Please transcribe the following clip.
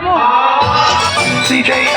mo. CJ